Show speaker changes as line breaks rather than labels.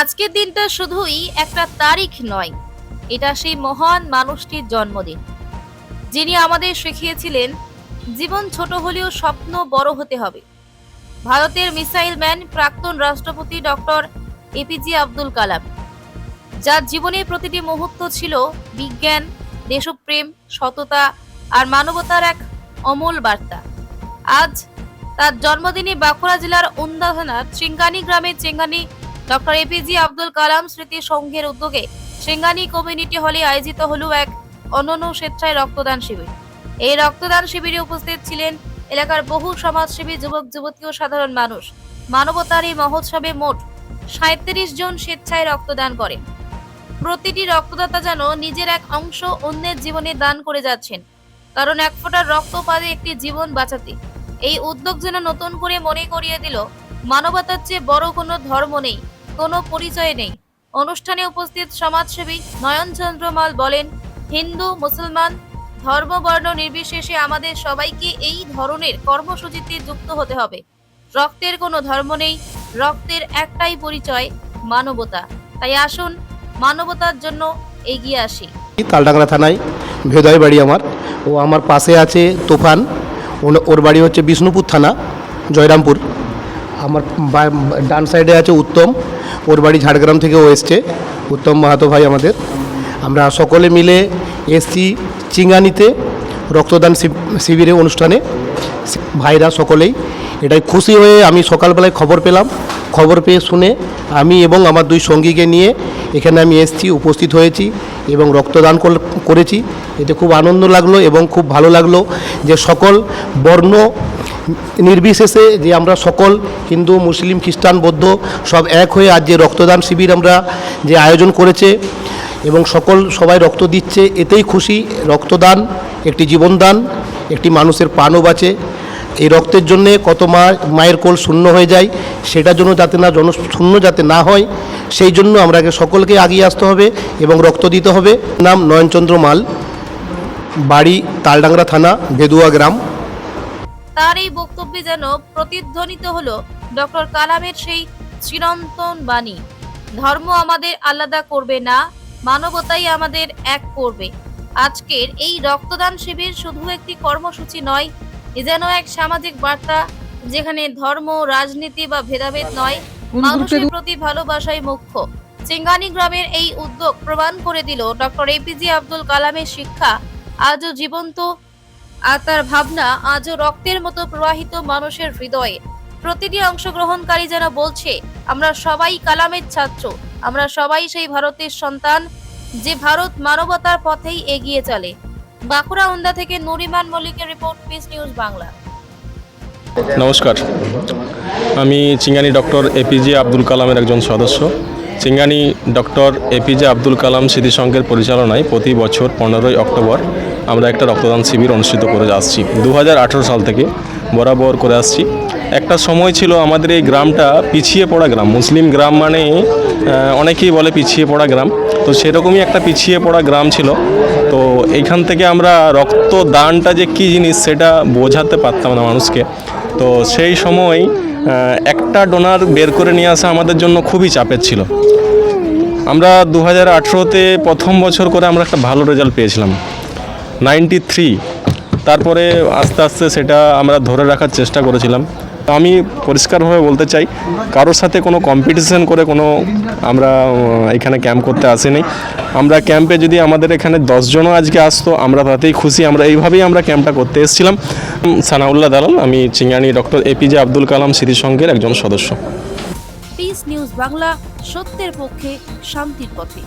আজকের দিনটা শুধুই একটা তারিখ নয়, এটা সেই মহান মানুষটির জন্মদিন। যিনি আমাদের শিখিয়েছিলেন, জীবন ছোট হলেও স্বপ্ন বড় হতে হবে। ভারতের মিসাইল ম্যান প্রাক্তন রাষ্ট্রপতি ডক্টর এপিজে আব্দুল কালাম, যার জীবনের প্রতিটি মুহূর্ত ছিল বিজ্ঞান, দেশপ্রেম, সততা আর মানবতার এক অমূল বার্তা। আজ তার জন্মদিনে বাঁকুড়া জেলার উন্দা থানার চিঙ্গানি গ্রামের চেঙ্গানি ডক্টর এপিজে আব্দুল কালাম স্মৃতি সংঘের উদ্যোগে সিঙ্গানি কমিউনিটি হলে আয়োজিত হলো এক অনন্য স্বেচ্ছায় রক্তদান শিবির। এই রক্তদান শিবিরে উপস্থিত ছিলেন এলাকার বহু সমাজসেবী, যুবক, যুবতী ও সাধারণ মানুষ। মানবতার এই মহোৎসবে মোট সাঁত্রিশ জন স্বেচ্ছায় রক্তদান করেন। প্রতিটি রক্তদাতা যেন নিজের এক অংশ অন্যের জীবনে দান করে যাচ্ছেন, কারণ এক ফোঁটা রক্ত পারে একটি জীবন বাঁচাতে। এই উদ্যোগ যেন নতুন করে মনে করিয়ে দিল, মানবতার চেয়ে বড় কোনো ধর্ম নেই। কোনো পরিচয় নেই। অনুষ্ঠানে উপস্থিত সমাজসেবী নয়নচন্দ্র মাল বলেন, হিন্দু, মুসলমান ধর্ম বর্ণ নির্বিশেষে আমাদের সবাইকে এই ধরনের কর্মসূচিতে যুক্ত হতে হবে। রক্তের কোনো ধর্ম নেই, রক্তের একটাই পরিচয় মানবতা। তাই আসুন, মানবতার জন্য এগিয়ে আসি।
তালডাংরা থানায় ভেদয় বাড়ি আমার। ও আমার পাশে আছে তুফান। ওর বাড়ি হচ্ছে বিষ্ণুপুর থানা, জয়রামপুর। আমার ডান সাইডে আছে উত্তম। ওর বাড়ি ঝাড়গ্রাম থেকে ও এসছে, উত্তম মাহাতো ভাই আমাদের। আমরা সকলে মিলে এসছি চিঙ্গানিতে রক্তদান শিব- শিবিরে অনুষ্ঠানে। ভাইরা সকলেই, এটাই খুশি হয়ে আমি সকালবেলায় খবর পেলাম। খবর পেয়ে শুনে আমি এবং আমার দুই সঙ্গীকে নিয়ে এখানে আমি এসেছি, উপস্থিত হয়েছি এবং রক্তদান করেছি। এতে খুব আনন্দ লাগল এবং খুব ভালো লাগল যে সকল বর্ণ নির্বিশেষে যে আমরা সকল হিন্দু, মুসলিম, খ্রিস্টান, বৌদ্ধ সব এক হয়ে আজ যে রক্তদান শিবির আমরা যে আয়োজন করেছে এবং সকল সবাই রক্ত দিচ্ছে, এতেই খুশি। রক্তদান একটি জীবনদান, একটি মানুষের প্রাণও বাঁচে। এই রক্তের জন্যে কত মা, মায়ের কোল শূন্য হয়ে যায়, সেটার জন্য যাতে না জন, শূন্য যাতে না হয়, সেই জন্য আমরাকে সকলকে আগিয়ে আসতে হবে এবং রক্ত দিতে হবে। নাম নয়নচন্দ্র মাল, বাড়ি তালডাংরা থানা ভেদুয়া গ্রাম।
তার এই বক্তব্যে যেন প্রতিধ্বনিত হলো ডক্টর কালামের সেই চিরন্তন বাণী। ধর্ম আমাদের আলাদা করবে না মানবতাই আমাদের এক করবে। আজকের এই রক্তদান শিবির শুধু একটি কর্মসূচি নয় এ যেন এক সামাজিক বার্তা যেখানে ধর্ম রাজনীতি বা ভেদাভেদ নয় মানুষের প্রতি ভালোবাসাই মুখ্য। চিঙ্গানি গ্রামের এই উদ্যোগ প্রমাণ করে দিল ডক্টর এপিজে আব্দুল কালামের শিক্ষা আজও জীবন্ত আর তার ভাবনা আজও রক্তের মতো প্রবাহিত মানুষের হৃদয়ে। প্রতিটি অংশগ্রহণকারী যেন বলছে, আমরা সবাই কালামের ছাত্র, আমরা সবাই সেই ভারতের সন্তান যে ভারত মানবতার পথেই এগিয়ে চলে। বাঁকুড়া উন্দা থেকে নুরিমান মল্লিকের রিপোর্ট, পিস নিউজ বাংলা।
নমস্কার। আমি চিঙ্গানি ডক্টর এপিজে আব্দুল কালামের একজন সদস্য। চিঙ্গানি ডক্টর এপিজে আব্দুল কালাম স্মৃতিসংঘের পরিচালনায় প্রতি বছর পনেরোই অক্টোবর আমরা একটা রক্তদান শিবির অনুষ্ঠিত করে আসছি। দু হাজার আঠেরো সাল থেকে বরাবর করে আসছি। একটা সময় ছিল আমাদের এই গ্রামটা পিছিয়ে পড়া গ্রাম। মুসলিম গ্রাম মানে অনেকেই বলে পিছিয়ে পড়া গ্রাম। তো সেরকমই একটা পিছিয়ে পড়া গ্রাম ছিল। তো এইখান থেকে আমরা রক্তদানটা যে কী জিনিস সেটা বোঝাতে পারতাম না মানুষকে। তো সেই সময় একটা ডোনার বের করে নিয়ে আসা আমাদের জন্য খুবই চাপের ছিল। আমরা দু হাজার আঠেরোতে প্রথম বছর করে আমরা একটা ভালো রেজাল্ট পেয়েছিলাম। নাইনটি থ্রি, তারপরে আস্তে আস্তে সেটা আমরা ধরে রাখার চেষ্টা করেছিলাম। আমি পরিষ্কারভাবে বলতে চাই, কারোর সাথে কোনো কম্পিটিশন করে কোনো আমরা এখানে ক্যাম্প করতে আসিনি। আমরা ক্যাম্পে যদি আমাদের এখানে দশজনও আজকে আসতো, আমরা তাতেই খুশি। আমরা এইভাবেই আমরা ক্যাম্পটা করতে এসেছিলাম। সানাউল্লাহ দালাল, আমি চিঙ্গানি ডক্টর এপিজে আব্দুল কালাম স্মৃতিসংঘের একজন সদস্য।
পিস নিউজ বাংলা, সত্যের পক্ষে, শান্তির পথে।